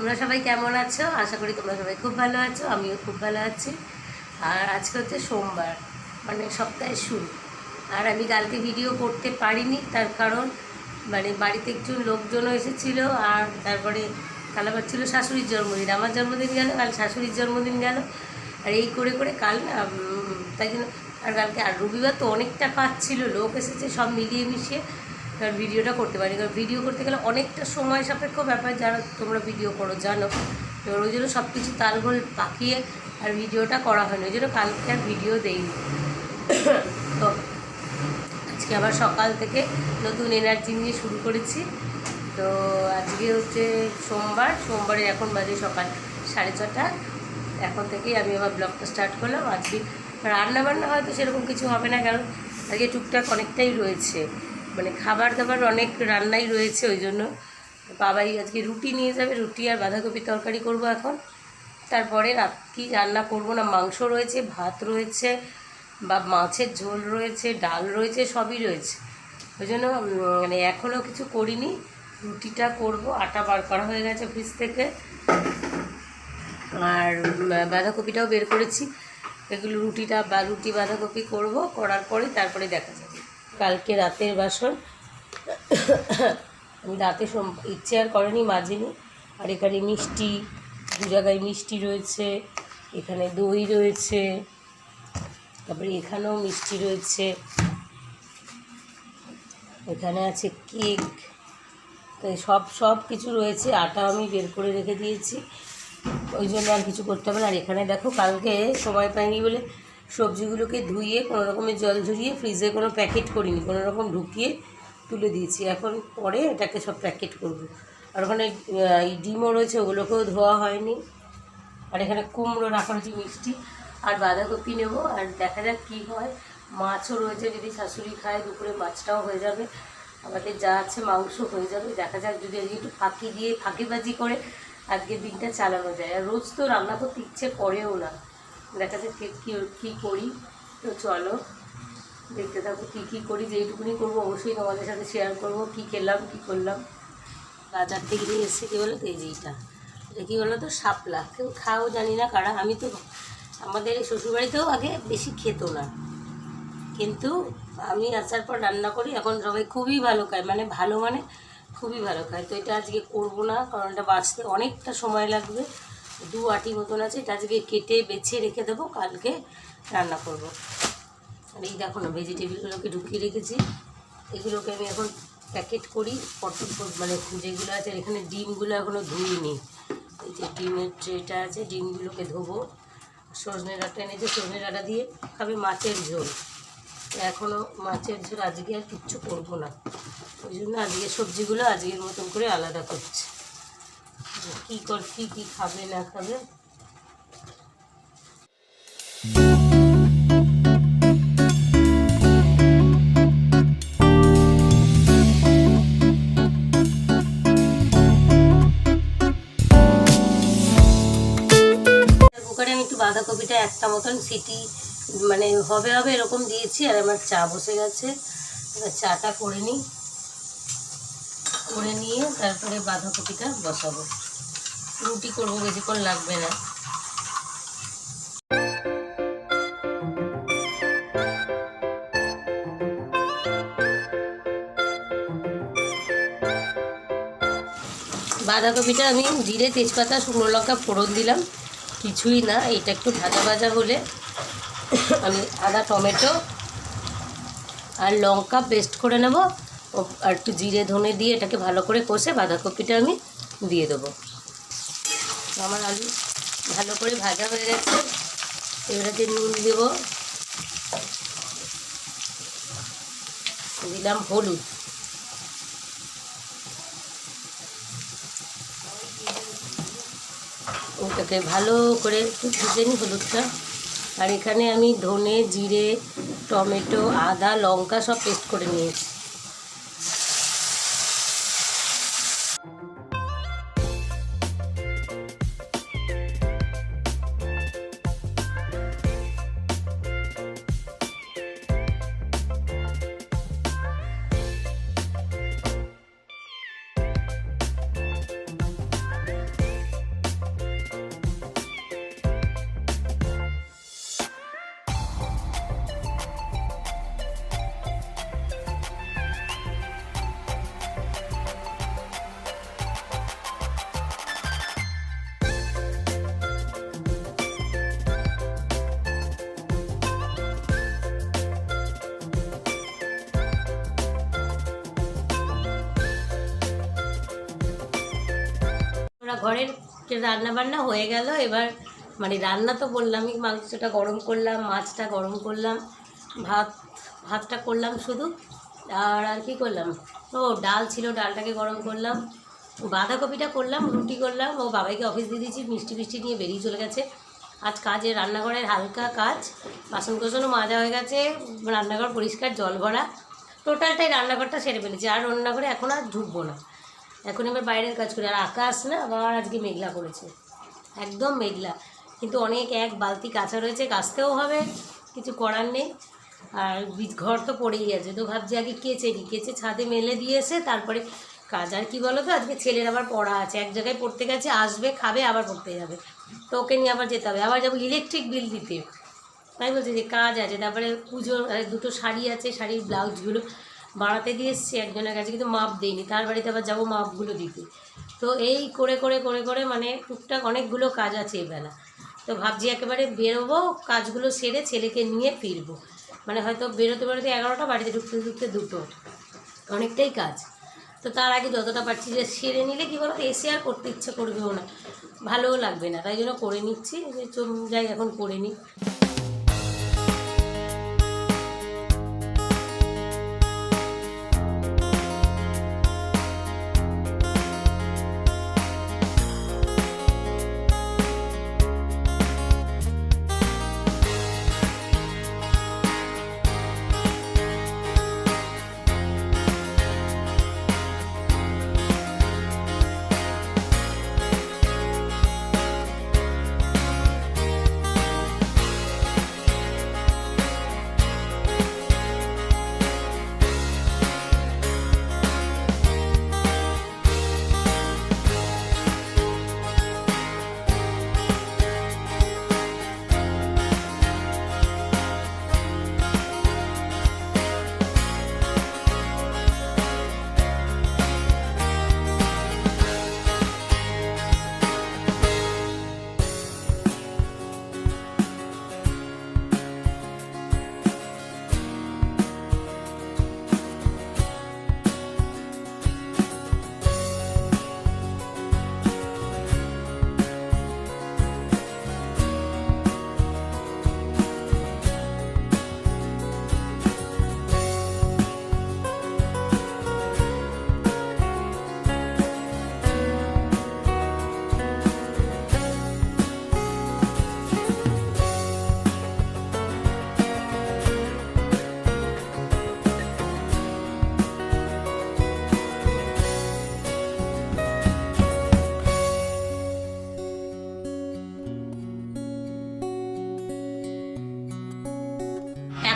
তোমরা সবাই কেমন আছো? আশা করি তোমরা সবাই খুব ভালো আছো, আমিও খুব ভালো আছি। আর আজকে হচ্ছে সোমবার মানে সপ্তাহে শুরু। আর আমি কালকে ভিডিও করতে পারিনি, তার কারণ মানে বাড়িতে একজন লোকজনও এসেছিল, আর তারপরে কাল আবার ছিল, শাশুড়ির জন্মদিন। আমার জন্মদিন গেল, কাল শাশুড়ির জন্মদিন গেল। আর এই করে করে কাল তাই জন্য আর কালকে আর রবিবার তো অনেকটা কাজ ছিল, লোক এসেছে সব মিলিয়ে মিশিয়ে। এবার ভিডিওটা করতে পারি। কারণ ভিডিও করতে গেলে অনেকটা সময় সাপেক্ষ ব্যাপার। যারা তোমরা ভিডিও করো, জানো। এবার ওই জন্য সব কিছু তালগোল পাকিয়ে আর ভিডিওটা করা হয়নি। ওই জন্য কালকে আর ভিডিও দেইনি। তো আজকে আবার সকাল থেকে নতুন এনার্জি নিয়ে শুরু করেছি। তো আজকে হচ্ছে সোমবার। সোমবারে এখন বাজে সকাল সাড়ে ছটা। এখন থেকেই আমি আবার ব্লগটা স্টার্ট করলাম। আজকে রান্না বান্না হয়তো সেরকম কিছু হবে না। কারণ আজকে টুকটাক অনেকটাই রয়েছে। মানে খাবার দাবার অনেক রান্নাই রয়েছে ওই জন্য। বাবাই আজকে রুটি নিয়ে যাবে, রুটি আর বাঁধাকপি তরকারি করব এখন। তারপরে রাত কি রান্না করব না, মাংস রয়েছে, ভাত রয়েছে, বা মাছের ঝোল রয়েছে, ডাল রয়েছে, সবই রয়েছে। ওই জন্য মানে এখনও কিছু করিনি। রুটিটা করব, আটা বার করা হয়ে গেছে ফ্রিজ থেকে। আর বাঁধাকপিটাও বের করেছি। এগুলো রুটিটা বা রুটি বাঁধাকপি করব, করার পরে তারপরে দেখা যাবে। কালকে রাতের বাসন। আমি রাতে ইচ্ছে আর করেনি মাজিনি। আর এখানে মিষ্টি, দু জায়গায় মিষ্টি রয়েছে, এখানে দই রয়েছে, তারপরে এখানেও মিষ্টি রয়েছে। এখানে আছে কেক। তো এই সব সব কিছু রয়েছে, আটা আমি বের করে রেখে দিয়েছি। ওই জন্য আর কিছু করতে হবে না। আর এখানে দেখো কালকে সময় পাইনি বলে সবজিগুলোকে ধুয়ে, কোনো রকমের জল ঝরিয়ে ফ্রিজে কোনো প্যাকেট করিনি, কোনো রকম ঢুকিয়ে তুলে দিয়েছি। এখন পরে এটাকে সব প্যাকেট করব। আর ওখানে এই ডিমও রয়েছে, ওগুলোকেও ধোয়া হয়নি। আর এখানে কুমড়ো রাখা হয়েছে মিষ্টি। আর বাঁধাকপি নেব, আর দেখা যাক কী হয়। মাছও রয়েছে, যদি শাশুড়ি খায়, দুপুরে মাছটাও হয়ে যাবে। আমাদের যা আছে, মাংস হয়ে যাবে। দেখা যাক যদি আজকে একটু ফাঁকি দিয়ে, ফাঁকিবাজি করে, আজকের দিনটা চালানো যায়। আর রোজ তো রান্না করতে ইচ্ছে করেও না। দেখা যাক কে কী করি। তো চলো, দেখতে থাকো কী কী করি, যেইটুকুনি করব অবশ্যই তোমাদের সাথে শেয়ার করব, কী খেলাম, কী করলাম। বাজার থেকে নিয়ে এসেছে কী বলো তো এই যে এইটা। এটা কী বলো তো শাপলা। কেউ খাও, জানি না কারা। আমি তো আমাদের শ্বশুরবাড়িতেও আগে বেশি খেত না। কিন্তু আমি আসার পর রান্না করি, এখন সবাই খুবই ভালো খায়। মানে ভালো মানে খুবই ভালো খায়। তো এটা আজকে করব না, কারণ এটা বাঁচতে অনেকটা সময় লাগবে। দু আটি মতন আছে, এটা আজকে কেটে বেছে রেখে দেবো, কালকে রান্না করব। আর এই দেখো না ভেজিটেবিলগুলোকে ঢুকিয়ে রেখেছি। এগুলোকে আমি এখন প্যাকেট করি, পটল পট- মানে যেগুলো আছে এখানে ডিমগুলো এখনও ধুইনি। এই যে ডিমের ট্রেটা আছে, ডিমগুলোকে ধোবো। সজনে ডাঁটা এনেছে, সজনে ডাঁটা দিয়ে খাবে মাছের ঝোল। এখনও মাছের ঝোল আজকে আর কিচ্ছু করব না। ওই জন্য আজকে সবজিগুলো আজকের মতন করে আলাদা করছে। কী কর, কী খাবে, না খাবে? বাঁধাকপিটা একটা মতন সিটি মানে হবে হবে এরকম দিয়েছি, আর আমার চা বসে গেছে। এবার চাটা করে নিই। করে নিয়ে তারপরে বাঁধাকপিটা বসাবো। রুটি করব, বেশিক্ষণ লাগবে না। বাঁধাকপিটা আমি জিরে, তেজপাতা, শুকনো লঙ্কা ফোড়ন দিলাম। কিছুই না, এটা একটু ভাজা ভাজা হলে। আমি আদা, টমেটো আর লঙ্কা পেস্ট করে নেব। আর একটু জিরে ধনে দিয়ে এটাকে ভালো করে কষে বাঁধাকপিটা আমি দিয়ে দেবো। আমার আলু ভালো করে ভাজা হয়ে গেছে। এবারে নুন দেবো। দিলাম হলুদ। ওটাকে ভালো করে একটু ভেজে নিই হলুদটা। আর এখানে আমি ধনে, জিরে, টমেটো, আদা, লঙ্কা সব পেস্ট করে নিয়েছি। ঘরের রান্না বান্না হয়ে গেল, এবার মানে রান্না তো বললামই, মাংসটা গরম করলাম, মাছটা গরম করলাম, ভাত, ভাতটা করলাম শুধু, আর আর কি করলাম? ও, ডাল ছিল, ডালটাকে গরম করলাম, বাঁধাকপিটা করলাম, রুটি করলাম, ও বাবাইকে অফিস দিয়ে দিয়েছি, মিষ্টি মিষ্টি নিয়ে বেরিয়ে চলে গেছে। আজ কাজে, রান্নাঘরের হালকা কাজ বাসন কোসনও মাজা হয়ে গেছে, রান্নাঘর পরিষ্কার, জল ভরা, টোটালটাই রান্নাঘরটা সেরে ফেলেছি, আর রান্নাঘরে এখন আর ঢুকবো না। এখন এবার বাইরের কাজ করি, আর আকাশ না আবার আজকে মেঘলা করেছে। একদম মেঘলা। কিন্তু অনেক এক বালতি কাঁচা রয়েছে, কাচতেও হবে, কিছু করার নেই। আর ঘর তো পড়েই আছে, তো ভাবছি আগে কেচে নিই। কেচে ছাদে মেলে দিয়েছে তারপরে কাজ, আর কী বলো তো? আজকে ছেলের আবার পড়া আছে, এক জায়গায় পড়তে গেছে, আসবে, খাবে, আবার পড়তে যাবে। তো ওকে নিয়ে আবার যেতে হবে। আবার যাব ইলেকট্রিক বিল দিতে। তাই বলছি যে কাজ আছে, তারপরে পুজোর দুটো শাড়ি আছে, শাড়ির ব্লাউজগুলো বানাতে দিয়ে এসছি একজনের কাছে, কিন্তু মাপ দিইনি। তার বাড়িতে আবার যাব মাপগুলো দিতে। তো এই করে করে করে করে মানে টুকটাক অনেকগুলো কাজ আছে এবেলা তো ভাবছি একেবারে বেরোবো, কাজগুলো সেরে ছেলেকে নিয়ে ফিরবো। মানে হয়তো বেরোতে বেরোতে এগারোটা, বাড়িতে ঢুকতে ঢুকতে দুটো। অনেকটাই কাজ। তো তার আগে যতটা পারছি যে সেরে নিলে কী বলতো, এসে আর করতে ইচ্ছে করবেও না। ভালোও লাগবে না, তাই জন্য করে নিচ্ছি। যাই এখন করে নিই।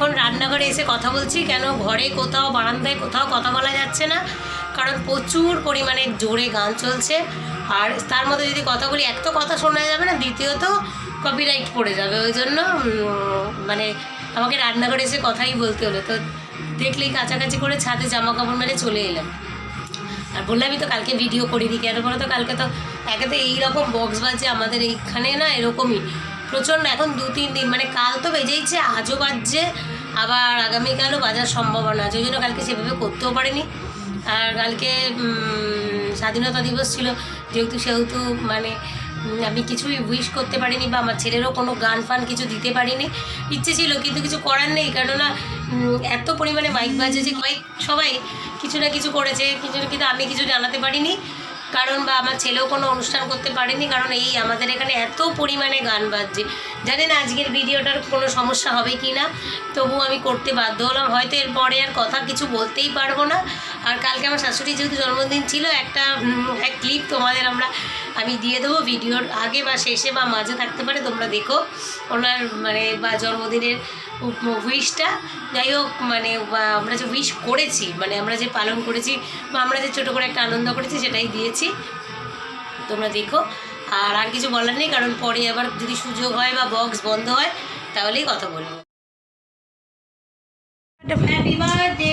এখন রান্নাঘরে এসে কথা বলছি, কেন ঘরে কোথাও বারান্দায় কোথাও কথা বলা যাচ্ছে না? কারণ প্রচুর পরিমাণে জোরে গান চলছে। আর তার মধ্যে যদি কথা বলি, এক তো কথা শোনা যাবে না, দ্বিতীয়ত কপিরাইট পড়ে যাবে। ওই জন্য মানে আমাকে রান্নাঘরে এসে কথাই বলতে হলো। তো দেখলেই কাছাকাছি করে ছাদে জামা কাপড় মেলে চলে এলাম। আর বললামই তো কালকে ভিডিও করিনি কেন? বলো তো কালকে তো একে তো এইরকম বক্স বাজছে আমাদের এইখানে না এরকমই। প্রচণ্ড এখন দু, তিন দিন। মানে কাল তো বেজেইছে, আজও বাজছে, আবার আগামীকালও বাজার সম্ভাবনা আছে। ওই জন্য কালকে সেভাবে করতেও পারিনি। আর কালকে স্বাধীনতা দিবস ছিল, যেহেতু, সেহেতু মানে আমি কিছুই উইশ করতে পারিনি বা আমার ছেলেরও কোনো গান ফান কিছু দিতে পারিনি। ইচ্ছে ছিল, কিন্তু কিছু করার নেই, কেননা এত পরিমাণে মাইক বাজে যে সবাই সবাই কিছু না কিছু করেছে, কিছু কিন্তু আমি কিছু জানাতে পারিনি। কারণ বা আমার ছেলেও কোনো অনুষ্ঠান করতে পারেনি, কারণ এই আমাদের এখানে এত পরিমাণে গান বাজছে। জানেন আজকের ভিডিওটার কোনো সমস্যা হবে কি না তবু আমি করতে বাধ্য হলাম। হয়তো এরপরে আর কথা কিছু বলতেই পারব না। আর কালকে আমার শাশুড়ি যেহেতু জন্মদিন ছিল, একটা এক ক্লিপ তোমাদের আমরা, আমি দিয়ে দেবো ভিডিওর আগে বা শেষে বা মাঝে থাকতে পারে, তোমরা দেখো। ওনার মানে বা জন্মদিনের উইশটা যাই হোক মানে আমরা যে উইশ করেছি মানে আমরা যে পালন করেছি, বা আমরা যে ছোটো করে একটা আনন্দ করেছি, সেটাই দিয়েছি। তোমরা দেখো। আর আর কিছু বলার নেই, কারণ পরে আবার যদি সুযোগ হয় বা বক্স বন্ধ হয়, তাহলেই কথা বলব। হ্যাপি বার্থডে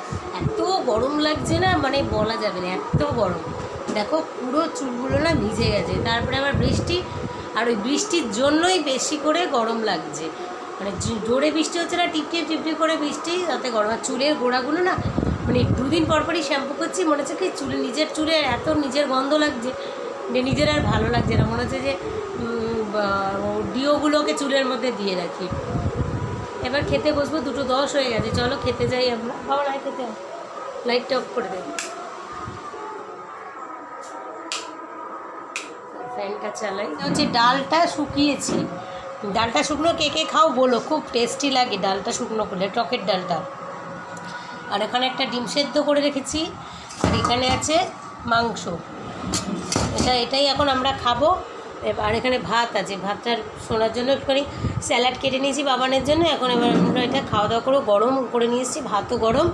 এত গরম লাগছে না মানে বলা যাবে না, এত গরম। দেখো, পুরো চুলগুলো না ভিজে গেছে। তারপরে আবার বৃষ্টি, আর ওই বৃষ্টির জন্যই বেশি করে গরম লাগছে। মানে জোরে বৃষ্টি হচ্ছে না টিপ টিপ টিপ টিপ করে বৃষ্টি, তাতে গরম। আর চুলের গোড়াগুলো না মানে দুদিন পর পরই শ্যাম্পু করছি, মনে হচ্ছে কি চুলে নিজের, চুলে এত নিজের গন্ধ লাগছে যে নিজের আর ভালো লাগছে না। মনে হচ্ছে যে ডিওগুলোকে চুলের মধ্যে দিয়ে রাখি। এবার খেতে বসবো দুটো দশ হয়ে গেছে। চলো খেতে যাই আমরা। বাবা নাই খেতে। লাইটটা অফ করে দেবো ফ্যানটা চালাই। হচ্ছে ডালটা শুকিয়েছি। ডালটা শুকনো কে কে খাও বলো খুব টেস্টি লাগে ডালটা শুকনো করলে টকের ডালটা। আর এখানে একটা ডিম সেদ্ধ করে রেখেছি আর এখানে আছে মাংস। এটা এটাই এখন আমরা খাব। আর এখানে ভাত আছে। ভাতটা শোনার জন্য একটুখানি স্যালাড কেটে নিয়েছি বাবানের জন্য। এখন এবার আমরা এটা খাওয়া দাওয়া করে গরম করে নিয়ে এসেছি, ভাতও গরম।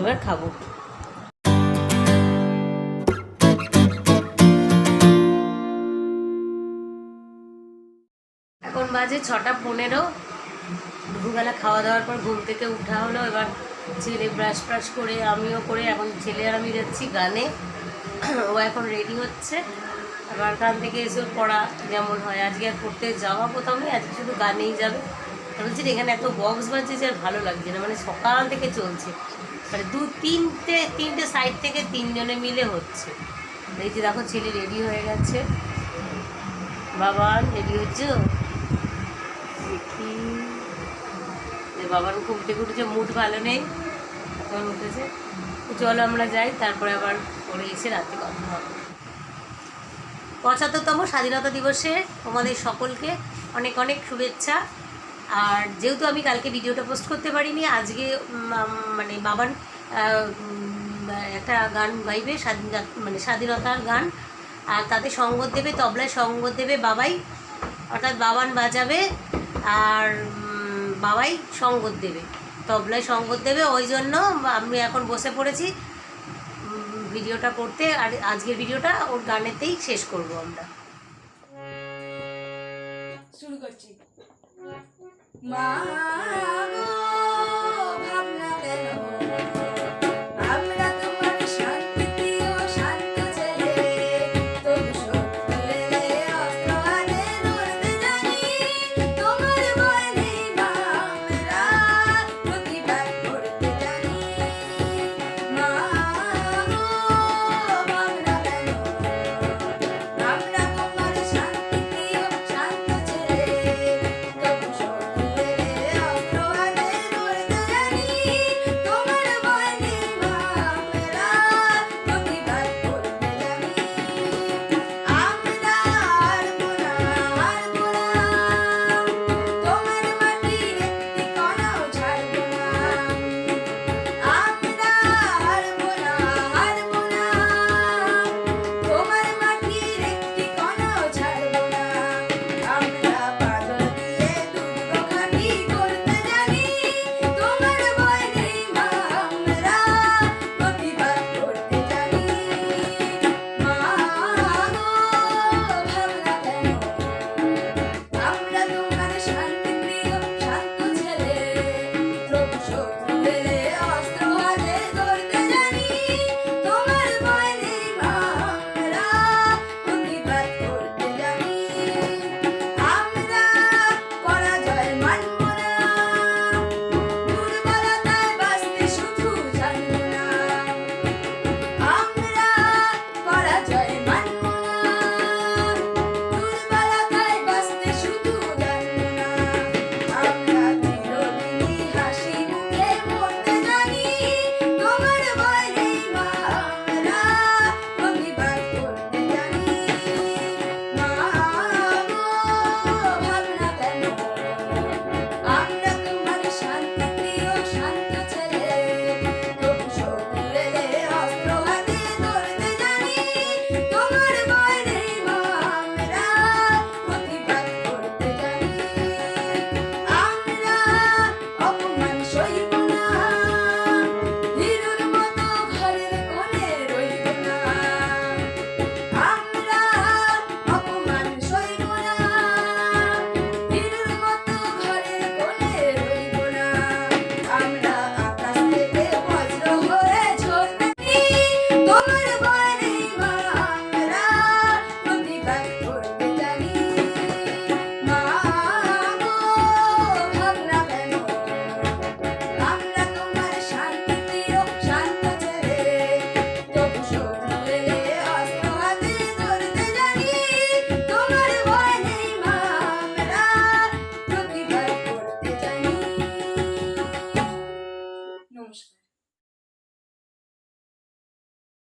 এবার খাব। এখন বাজে ছটা পনেরো। দুপুরবেলা খাওয়া দাওয়ার পর ঘুম থেকে উঠা হলো। এবার ছেলে ব্রাশ ব্রাশ করে, আমিও করে, এখন ছেলে আর আমি যাচ্ছি গানে। ও এখন রেডি হচ্ছে। এবার গান থেকে এসে পড়া যেমন হয়। আজকে আর পড়তে যাওয়া নেই, আজকে শুধু গানেই যাবে। বলছি এখানে এত বক্স বাজছে যে আর ভালো লাগছে না। মানে সকাল থেকে চলছে। মানে দু তিনটে তিনটে সাইড থেকে তিনজনে মিলে হচ্ছে। এই যে দেখো, ছেলে রেডি হয়ে গেছে। বাবা রেডি হচ্ছে? দেখি। বাবার ঘুম মুড ভালো নেই। এখন উঠেছে। চলো আমরা যাই, তারপরে আবার পরে এসে রাতে কথা হবে। পঁচাত্তরতম স্বাধীনতা দিবসে তোমাদের সকলকে অনেক অনেক শুভেচ্ছা। আর যেহেতু আমি কালকে ভিডিওটা পোস্ট করতে পারিনি, আজকে মানে বাবান একটা গান গাইবে মানে স্বাধীনতার গান। আর তাতে সঙ্গত দেবে, তবলায় সঙ্গত দেবে বাবাই, অর্থাৎ বাবান বাজাবে আর বাবাই সঙ্গত দেবে। তবলায় সঙ্গত দেবে, ওই জন্য আমি এখন বসে পড়েছি। ভিডিওটা করতে আর আজকের ভিডিওটা ওর গানেতেই শেষ করব আমরা। শুরু করছি। মা